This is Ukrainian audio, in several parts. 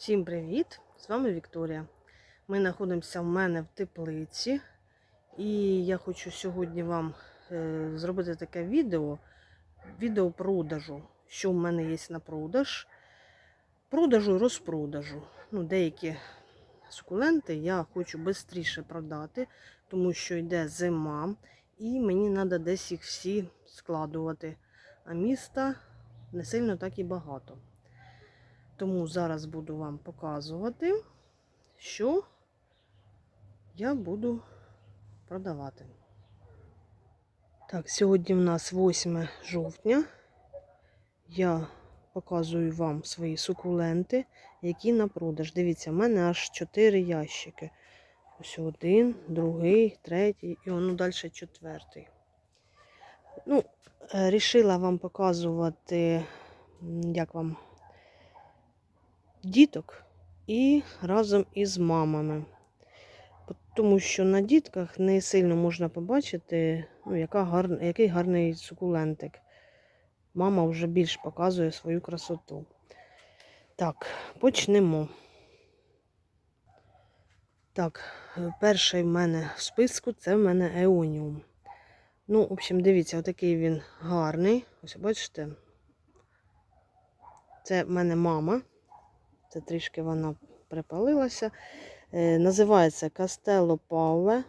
Всім привіт! З вами Вікторія. Ми знаходимося в мене в теплиці, і я хочу сьогодні вам е, зробити таке відео, відео продажу, що в мене є на продаж. Продажу і розпродажу. Ну, деякі сукуленти я хочу швидше продати, тому що йде зима, і мені треба десь їх всі складувати. А міста не сильно так і багато. Тому зараз буду вам показувати, що я буду продавати. Так, сьогодні в нас 8 жовтня. Я показую вам свої сукуленти, які на продаж. Дивіться, в мене аж 4 ящики. Ось один, другий, третій і воно далі четвертий. Ну, е, рішила вам показувати, як вам діток і разом із мамами. Тому що на дітках не сильно можна побачити, ну, яка гар... який гарний сукулентик. Мама вже більш показує свою красоту. Так, почнемо. Так, перший в мене в списку це в мене Еоніум. Ну, в общем, дивіться, отакий він гарний. Ось бачите. Це в мене мама. Це трішки вона припалилася. Е, називається Кастело Паве.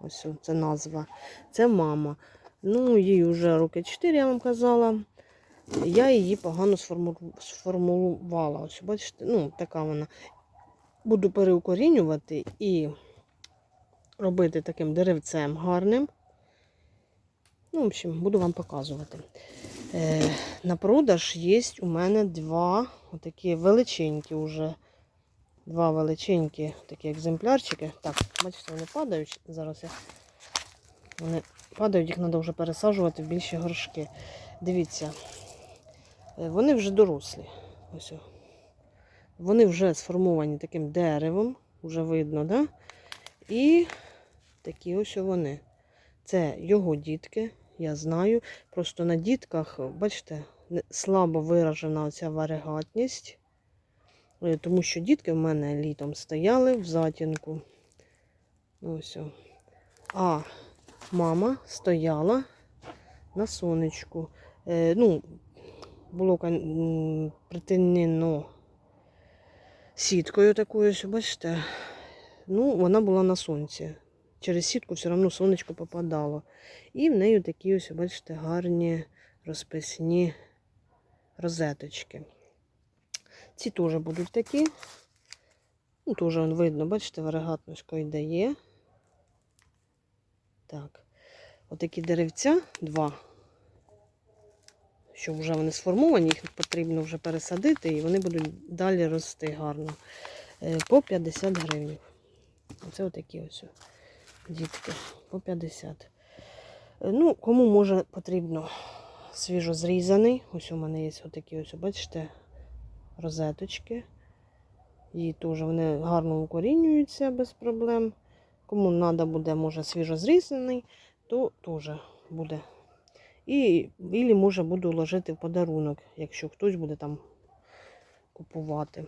Ось це назва. Це мама. Ну, їй вже роки 4, я вам казала. Я її погано сформу- сформулювала. Ось, бачите, ну, така вона. Буду переукорінювати і робити таким деревцем гарним. Ну, в общем, буду вам показувати. Е, на продаж є у мене два отакі величенькі вже. Два величенькі такі екземплярчики. Так, бачите, вони падають. Зараз я. Вони падають, їх треба вже пересаджувати в більші горшки. Дивіться, е, вони вже дорослі. Ось. Вони вже сформовані таким деревом, вже видно, да? І такі ось вони. Це його дітки, я знаю. Просто на дітках, бачите, слабо виражена оця варігатність. Е, Тому що дітки в мене літом стояли в затінку. Ось. А мама стояла на сонечку. Е, ну, було притинено сіткою такою, бачите. Ну, вона була на сонці. Через сітку все одно сонечко попадало. І в неї такі ось, бачите, гарні розписні розеточки. Ці теж будуть такі. Ну, теж видно, бачите, варигатночко йде є. Так. Отакі деревця, два. Що вже вони сформовані, їх потрібно вже пересадити, і вони будуть далі рости гарно. Е, По 50 гривень. Оце отакі ось дітки. По 50. Е, Ну, кому може потрібно свіжо зрізаний. Ось у мене є отакі ось, бачите, розеточки. І теж вони гарно укорінюються без проблем. Кому треба буде, може, свіжо зрізаний, то теж буде. І ілі, може буду ложити в подарунок, якщо хтось буде там купувати.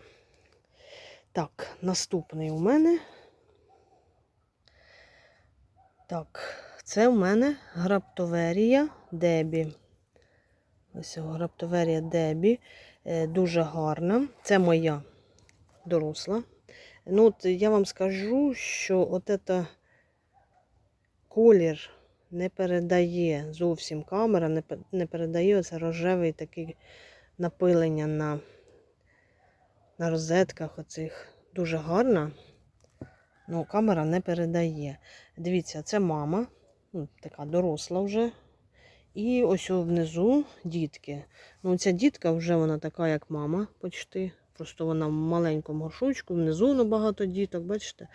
Так, наступний у мене. Так, це у мене граптоверія Дебі. Ось о, граптоверія Дебі. Е, Дуже гарна. Це моя доросла. Ну, от я вам скажу, що от это колір не передає зовсім камера, не передає оце рожевий такий напилення на, на розетках оцих. Дуже гарна. Ну, камера не передає. Дивіться, це мама, ну, така доросла вже. І ось внизу дітки. Ну, ця дітка вже вона така, як мама, почти. Просто вона в маленькому горшочку, внизу набагато діток, бачите?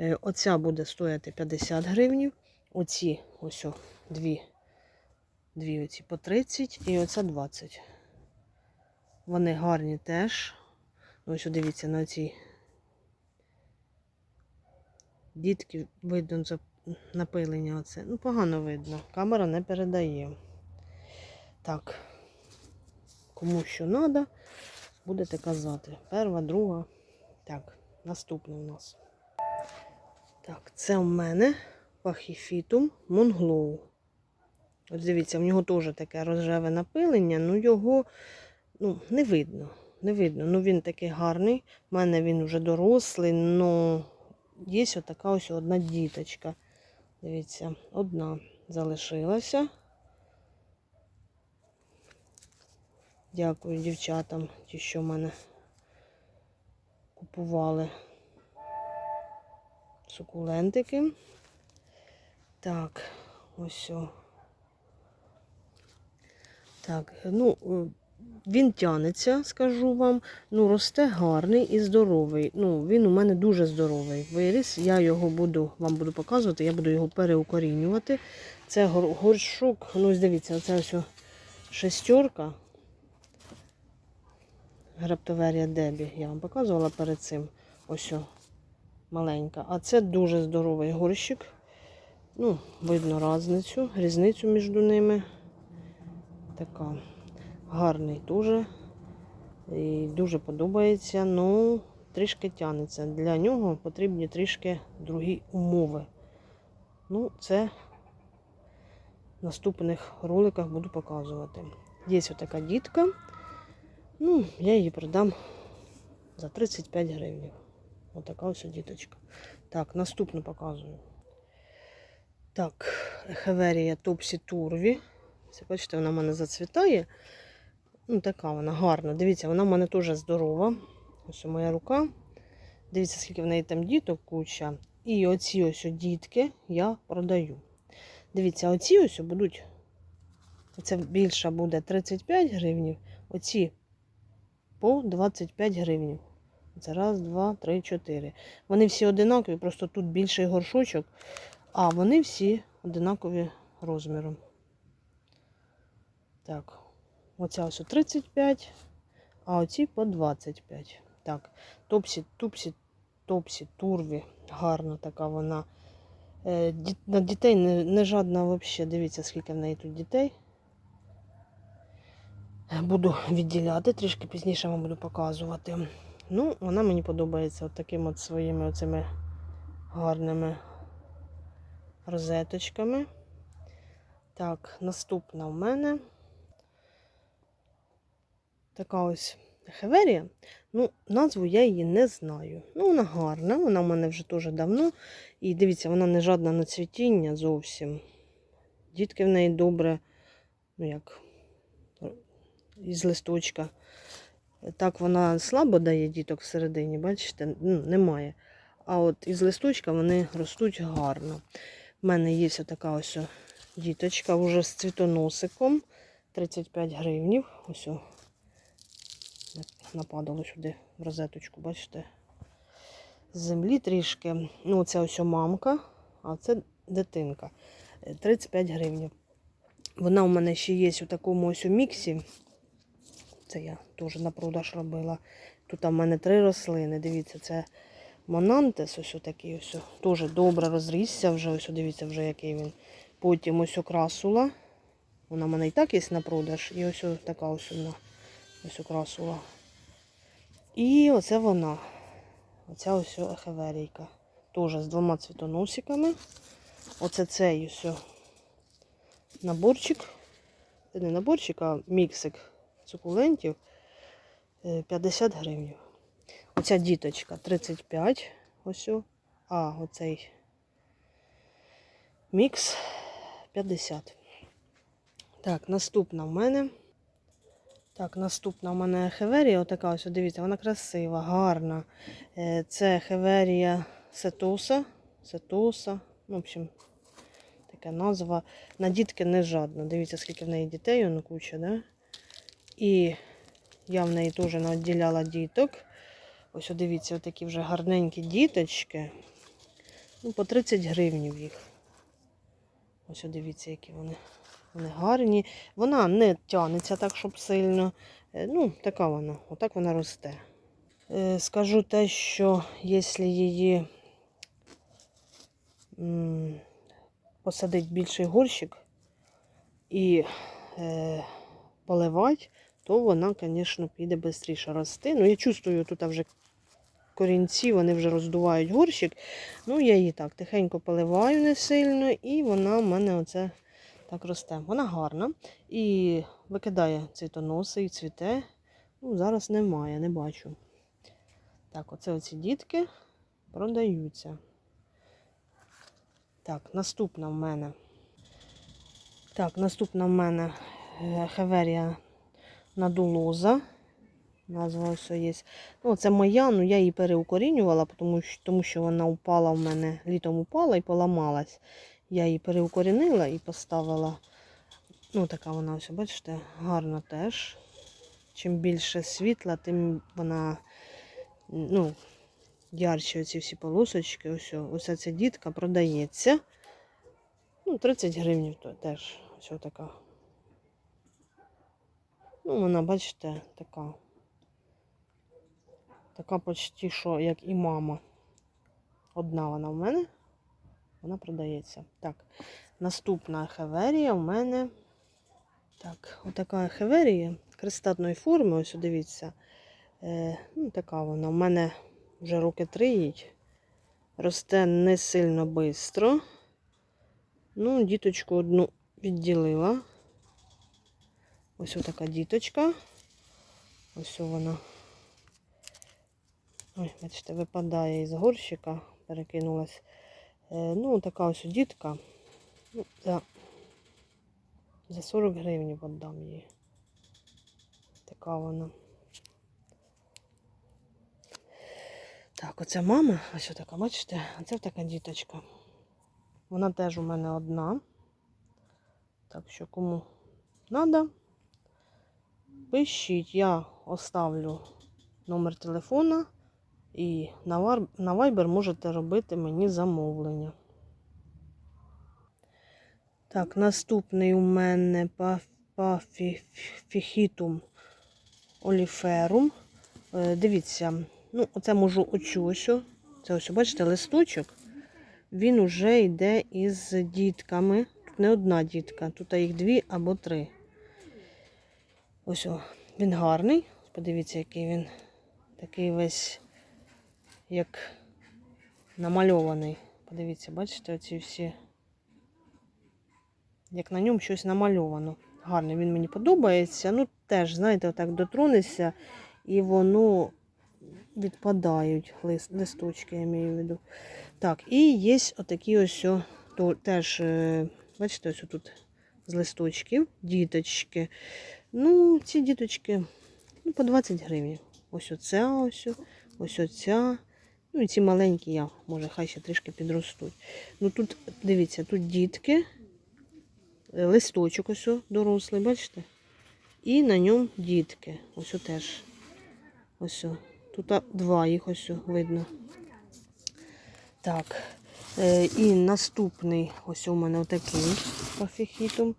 Е, Оця буде стояти 50 гривень. Оці ось о, дві. Дві оці по 30 і оця 20. Вони гарні теж. Ну, Ось дивіться на цій дітки видно напилення оце. Ну, погано видно. Камера не передає. Так, кому що треба, будете казати. Перша, друга. Так, наступне у нас. Так, це в мене пахіфітум монглоу. Ось дивіться, в нього теж таке рожеве напилення, ну його ну, не видно. Не видно. Ну він такий гарний. У мене він вже дорослий, але є отака ось одна діточка. Дивіться, одна залишилася. Дякую дівчатам, ті, що в мене купували сукулентики. Так, ось. Так, ну, е, він тянеться, скажу вам. Ну, росте гарний і здоровий. Ну, він у мене дуже здоровий виріс. Я його буду вам буду показувати, я буду його переукорінювати. Це гор- горшок, ну, ось дивіться, оце ось шестерка. Граптоверія Дебі. Я вам показувала перед цим. Ось маленька. А це дуже здоровий горщик. Ну, видно різницю, різницю між ними. Така гарний дуже. І дуже подобається. Ну, трішки тянеться. Для нього потрібні трішки другі умови. Ну, це в наступних роликах буду показувати. Є отака дітка. Ну, я її продам за 35 гривень. Отака ось діточка. Так, наступну показую. Так, Ехеверія Топсі Турві. Це, бачите, вона в мене зацвітає. Ну, така вона гарна. Дивіться, вона в мене теж здорова. Ось моя рука. Дивіться, скільки в неї там діток куча. І оці ось дітки я продаю. Дивіться, оці ось будуть. Оце більша буде 35 гривень. Оці по 25 гривень. Це раз, два, три, чотири. Вони всі одинакові, просто тут більший горшочок, а вони всі одинакові розміром. Так, оця ось 35, а оці по 25. Так, топсі, тупсі, топсі, турві. Гарна така вона. Е, На дітей не, не жадна взагалі. Дивіться, скільки в неї тут дітей. Буду відділяти, трішки пізніше вам буду показувати. Ну, вона мені подобається от такими от своїми оцими гарними розеточками. Так, наступна в мене така ось хеверія. Ну, назву я її не знаю. Ну, вона гарна, вона в мене вже дуже давно. І дивіться, вона не жадна на цвітіння зовсім. Дітки в неї добре, ну як, із листочка. Так вона слабо дає діток всередині, бачите, ну, немає. А от із листочка вони ростуть гарно. У мене є така ось діточка вже з цвітоносиком. 35 гривнів. Ось нападало сюди в розеточку, бачите? З землі трішки. Ну, це ось мамка, а це дитинка. Е, 35 гривень. Вона у мене ще є у такому ось у міксі. Це я теж на продаж робила. Тут у мене три рослини. Дивіться, це Монантес, ось такий ось. Теж добре розрісся вже. Ось дивіться, вже який він. Потім ось окрасула. Вона в мене і так є на продаж. І ось така ось одна. Ось окрасула. І оце вона. Оця ось ехеверійка. Теж з двома цвітоносиками. Оце цей ось наборчик. Не наборчик, а міксик сукулентів. е, 50 гривень. Оця діточка 35. Ось. А, оцей мікс 50. Так, наступна в мене. Так, наступна в мене хеверія. Отака ось, дивіться, вона красива, гарна. Е, Це хеверія сетоса. Сетоса. Ну, в общем, така назва. На дітки не жадна. Дивіться, скільки в неї дітей, воно куча, да? І я в неї теж наділяла діток. Ось дивіться, такі вже гарненькі діточки. Ну, по 30 гривень їх. Ось дивіться, які вони. Вони гарні. Вона не тягнеться так, щоб сильно. Е, Ну, така вона, отак вона росте. Е, Скажу те, що якщо її м, посадити більший горщик і е, поливати, то вона, звісно, піде швидше рости. Ну, я чувствую, тут вже корінці, вони вже роздувають горщик. Ну, я її так тихенько поливаю не сильно, і вона в мене оце так росте. Вона гарна і викидає цвітоноси і цвіте. Ну, зараз немає, не бачу. Так, оце оці дітки продаються. Так, наступна в мене. Так, наступна в мене е, хеверія надулоза. Назва ось є. Ну, це моя, ну я її переукорінювала, тому що, тому що вона упала в мене, літом упала і поламалась. Я її переукорінила і поставила. Ну, така вона ось, бачите, гарна теж. Чим більше світла, тим вона ну, ярче оці всі полосочки. Ось, ось ця дітка продається. Ну, 30 гривень то теж ось така. Ну, вона, бачите, така. Така почти що, як і мама. Одна вона в мене. Вона продається. Так, наступна хеверія в мене. Так, отака хеверія крестатної форми, ось дивіться. Е, ну, така вона. У мене вже роки три їй. Росте не сильно швидко. Ну, діточку одну відділила. Ось така діточка. Ось вона. Ой, бачите, випадає із горщика, перекинулась. Е, ну, така ось дітка. Ну, за, за 40 гривень віддам її. Така вона. Так, оце мама, ось така, бачите, оце така діточка. Вона теж у мене одна. Так що кому треба, пишіть, я оставлю номер телефона і на Viber можете робити мені замовлення. Так, наступний у мене пафіхітум оліферум. Е, Дивіться, ну, оце можу оцю. Це ось, бачите, листочок. Він уже йде із дітками. Тут не одна дітка, тут їх дві або три. Ось о, він гарний. Подивіться, який він такий весь як намальований. Подивіться, бачите, оці всі. Як на ньому щось намальовано. Гарний, він мені подобається. Ну, теж, знаєте, отак дотронешся, і воно відпадають лист, листочки, я маю в виду. Так, і є отакі ось то, теж, е, бачите, ось тут з листочків, діточки. Ну, ці діточки ну, по 20 гривень. Ось оця, ось, ось оця. Ну і ці маленькі я, може, хай ще трішки підростуть. Ну тут, дивіться, тут дітки, е, листочок ось дорослий, бачите? І на ньому дітки. Ось теж. Ось. Тут два їх ось видно. Так. Е, і наступний, ось у мене отакий пафіхітум.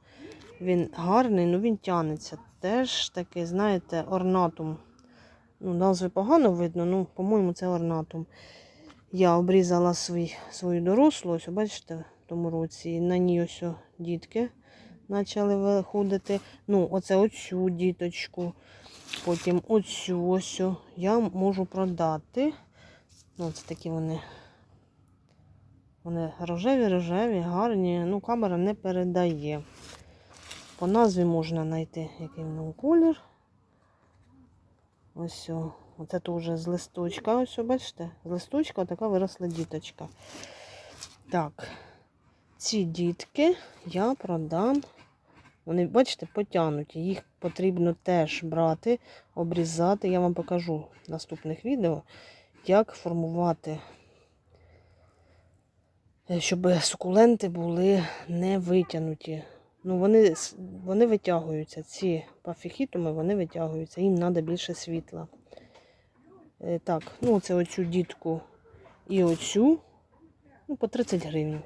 Він гарний, ну він тянеться. Теж такий, знаєте, орнатум. Ну, назви погано видно, ну, по-моєму, це орнатум. Я обрізала свій, свою дорослу, ось, бачите, в тому році. І на ній ось дітки почали виходити. Ну, оце оцю діточку, потім оцю ось я можу продати. Ну, це такі вони. Вони рожеві, рожеві, гарні. Ну, камера не передає. По назві можна знайти, який в колір. Ось. о. Оце теж з листочка. Ось, о, бачите? З листочка така виросла діточка. Так, ці дітки я продам. Вони, бачите, потягнуті. Їх потрібно теж брати, обрізати. Я вам покажу в наступних відео, як формувати, е, щоб сукуленти були не витягнуті. Ну, вони, вони витягуються. Ці пафіхітуми вони витягуються. Їм треба більше світла. Е, Так, ну це оцю дітку і оцю. Ну, по 30 гривень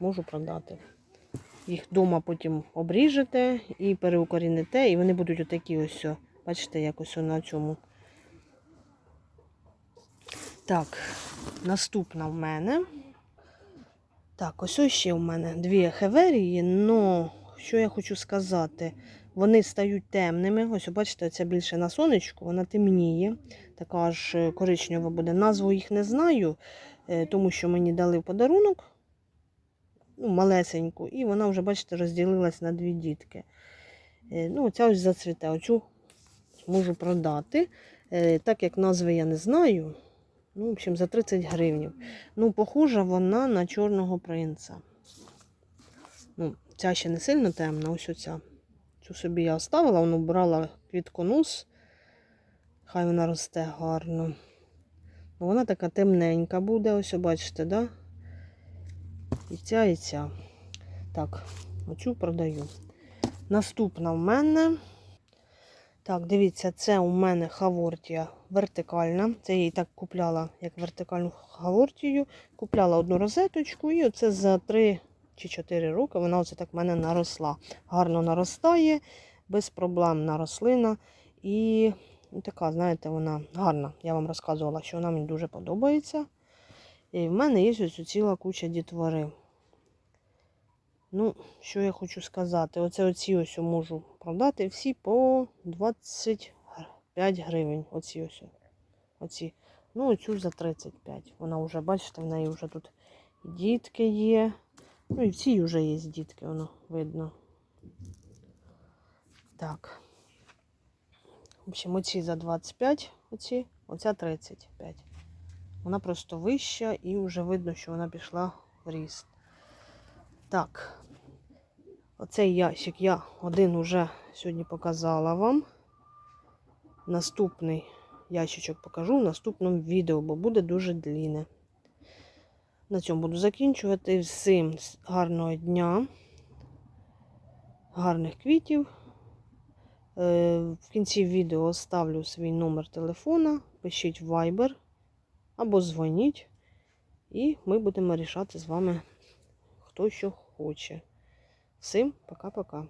можу продати. Їх вдома потім обріжете і переукоріните, і вони будуть отакі ось, бачите, як ось на цьому. Так, наступна в мене. Так, ось ось ще в мене дві хеверії, но що я хочу сказати? вони стають темними. Ось, бачите, оця більше на сонечку, вона темніє, така аж е, коричнева буде. Назву їх не знаю, е, тому що мені дали подарунок ну, малесеньку, і вона вже, бачите, розділилась на дві дітки. Е, Ну, оця ось зацвіте. Оцю можу продати. Так як назви я не знаю. Ну, в общем, за 30 гривень. Ну, похожа вона на чорного принца. Ну, ця ще не сильно темна, ось оця. Цю собі я оставила, вона брала квітконос. Хай вона росте гарно. Ну, вона така темненька буде, ось бачите, да? І ця, і ця. Так, оцю продаю. Наступна в мене. Так, дивіться, це у мене хавортія вертикальна. Це я її так купляла, як вертикальну хавортію. Купляла одну розеточку, і оце за 3 чи 4 роки вона оце так в мене наросла. Гарно наростає, безпроблемна рослина. І така, знаєте, вона гарна. Я вам розказувала, що вона мені дуже подобається. І в мене є ось ціла куча дітвори. Ну, що я хочу сказати? Оце оці ось можу продати всі по 25 гривень. Оці ось. Оці. Ну, оцю за 35. Вона вже, бачите, в неї вже тут дітки є. Ну і в цій вже є дітки, воно видно. Так. В общем, оці за 25, оці, оця 35. Вона просто вища і вже видно, що вона пішла в ріст. Так, оцей ящик я один уже сьогодні показала вам. Наступний ящичок покажу в наступному відео, бо буде дуже длінне. На цьому буду закінчувати. Всім гарного дня, гарних квітів. Е, В кінці відео оставлю свій номер телефона, пишіть Viber або дзвоніть, і ми будемо рішати з вами, хто що хоче. Всім пока-пока.